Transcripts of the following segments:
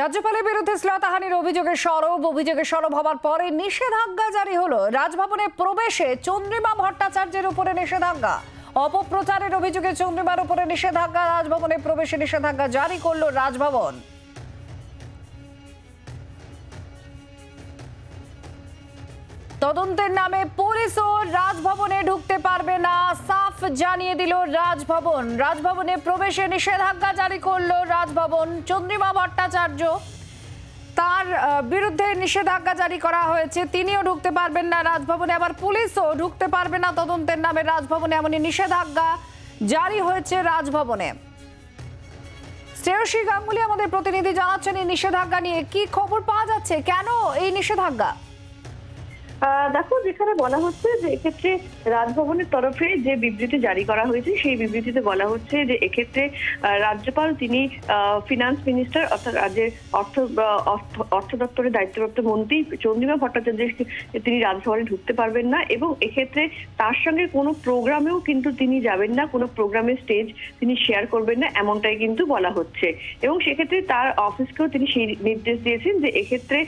রাজ্যপালের বিরুদ্ধে শ্লীলতাহানির অভিযোগে সরব অভিযোগে সরব হবার পরে নিষেধাজ্ঞা জারি হলো। রাজভবনে প্রবেশে চন্দ্রিমা ভট্টাচার্যের উপরে নিষেধাজ্ঞা। অপপ্রচারের অভিযোগে চন্দ্রিমার উপরে নিষেধাজ্ঞা, রাজভবনে প্রবেশে নিষেধাজ্ঞা জারি করল রাজভবন। তদন্তের নামে পুলিশও রাজভবনে ঢুকতে পারবে না। জানিয়ে দিল রাজভবন। রাজভবনে প্রবেশে নিষেধাজ্ঞা জারি করল রাজভবন। চন্দ্রিমা ভট্টাচার্য, তার বিরুদ্ধে নিষেধাজ্ঞা জারি করা হয়েছে। তিনিও ঢুকতে পারবেন না রাজভবনে, আবার পুলিশও ঢুকতে পারবে না তদন্তের নামে রাজভবনে। এমনই নিষেধাজ্ঞা জারি হয়েছে রাজভবনে। শ্রেয়সী গাঙ্গুলি আমাদের প্রতিনিধি জানাচ্ছেন এই নিষেধাজ্ঞা নিয়ে। কি খবর পাওয়া যাচ্ছে? কেন এই নিষেধাজ্ঞা? দেখো, যেখানে বলা হচ্ছে যে এক্ষেত্রে রাজভবনের তরফে যে বিবৃতি জারি করা হয়েছে, সেই বিবৃতিতে বলা হচ্ছে যে এক্ষেত্রে রাজ্যপাল তিনি ফিনান্স মিনিস্টার অর্থাৎ রাজ্যের অর্থ অর্থ- দপ্তরের দায়িত্বপ্রাপ্ত মন্ত্রী চন্দ্রিমা ভট্টাচার্যকে তিনি রাজভবনে ঢুকতে পারবেন না এবং এক্ষেত্রে তার সঙ্গে কোনো প্রোগ্রামেও কিন্তু তিনি যাবেন না, কোনো প্রোগ্রামের স্টেজ তিনি শেয়ার করবেন না, এমনটাই কিন্তু বলা হচ্ছে। এবং সেক্ষেত্রে তার অফিসকেও তিনি সেই নির্দেশ দিয়েছেন যে এক্ষেত্রে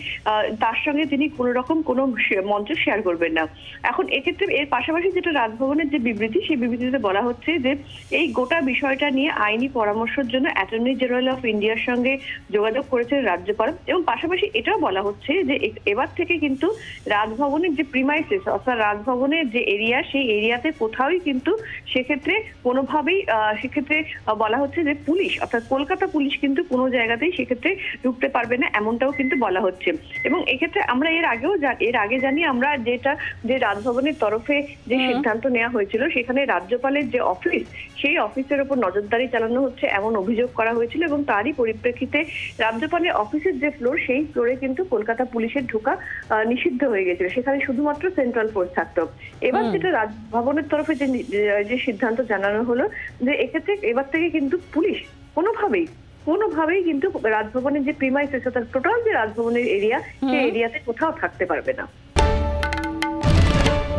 তার সঙ্গে তিনি কোনো রকম কোনো শে- মঞ্চ শেয়ার করবেন না। এখন এক্ষেত্রে এর পাশাপাশি যেটা রাজভবনের যে বিবৃতি, সেই বিবৃতিতে বলা হচ্ছে যে, এই গোটা বিষয়টা নিয়ে আইনি পরামর্শের জন্য অ্যাটর্নি জেনারেল অফ ইন্ডিয়ার সঙ্গে যোগাযোগ করেছেন রাজ্যপাল এবং পাশাপাশি এটাও বলা হচ্ছে যে এবার থেকে কিন্তু রাজভবনের যে প্রিমাইসেস অর্থাৎ রাজভবনের যে এরিয়া সেই এরিয়াতে কোথাওই কিন্তু সেক্ষেত্রে কোনোভাবেই সেক্ষেত্রে বলা হচ্ছে যে পুলিশ, অর্থাৎ কলকাতা পুলিশ কিন্তু কোনো জায়গাতেই সেক্ষেত্রে ঢুকতে পারবে না, এমনটাও কিন্তু বলা হচ্ছে। এবং এক্ষেত্রে আমরা এর আগেও এর আগে জানি আমরা যেটা যে রাজভবনের তরফে যে সিদ্ধান্ত নেওয়া হয়েছিল সেখানে রাজ্যপালের যে অফিস সেই অফিসের উপর নজরদারি চালানো হচ্ছে এমন অভিযোগ করা হয়েছিল এবং তারই পরিপ্রেক্ষিতে রাজ্যপালের অফিসের যে ফ্লোর সেই ফ্লোরে কিন্তু কলকাতা পুলিশের ঢোকা নিষিদ্ধ হয়ে গেছিল। সেখানে শুধুমাত্র সেন্ট্রাল ফোর্স থাকতো। এবার যেটা রাজভবনের তরফে যে যে সিদ্ধান্ত জানানো হলো যে এক্ষেত্রে এবার থেকে কিন্তু পুলিশ কোনোভাবেই কোনোভাবেই কিন্তু রাজভবনের যে প্রিমাইসেস অর্থাৎ টোটাল যে রাজভবনের এরিয়া সেই এরিয়াতে কোথাও থাকতে পারবে না।